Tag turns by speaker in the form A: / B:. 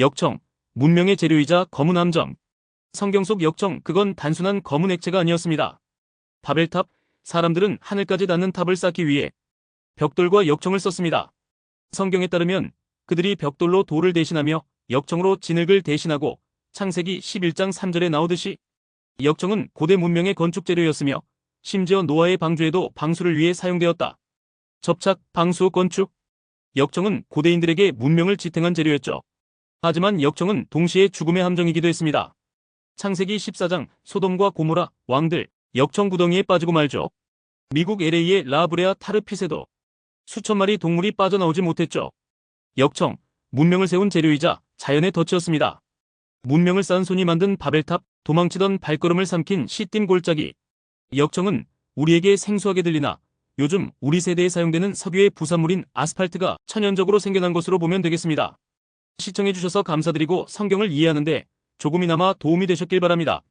A: 역청, 문명의 재료이자 검은 함정. 성경 속 역청, 그건 단순한 검은 액체가 아니었습니다. 바벨탑, 사람들은 하늘까지 닿는 탑을 쌓기 위해 벽돌과 역청을 썼습니다. 성경에 따르면 그들이 벽돌로 돌을 대신하며 역청으로 진흙을 대신하고 창세기 11장 3절에 나오듯이 역청은 고대 문명의 건축 재료였으며 심지어 노아의 방주에도 방수를 위해 사용되었다. 접착, 방수, 건축. 역청은 고대인들에게 문명을 지탱한 재료였죠. 하지만 역청은 동시에 죽음의 함정이기도 했습니다. 창세기 14장 소돔과 고모라 왕들 역청 구덩이에 빠지고 말죠. 미국 LA의 라브레아 타르피세도 수천 마리 동물이 빠져나오지 못했죠. 역청, 문명을 세운 재료이자 자연의 덫이었습니다. 문명을 쌓은 손이 만든 바벨탑, 도망치던 발걸음을 삼킨 시딤 골짜기. 역청은 우리에게 생소하게 들리나 요즘 우리 세대에 사용되는 석유의 부산물인 아스팔트가 천연적으로 생겨난 것으로 보면 되겠습니다. 시청해주셔서 감사드리고 성경을 이해하는데 조금이나마 도움이 되셨길 바랍니다.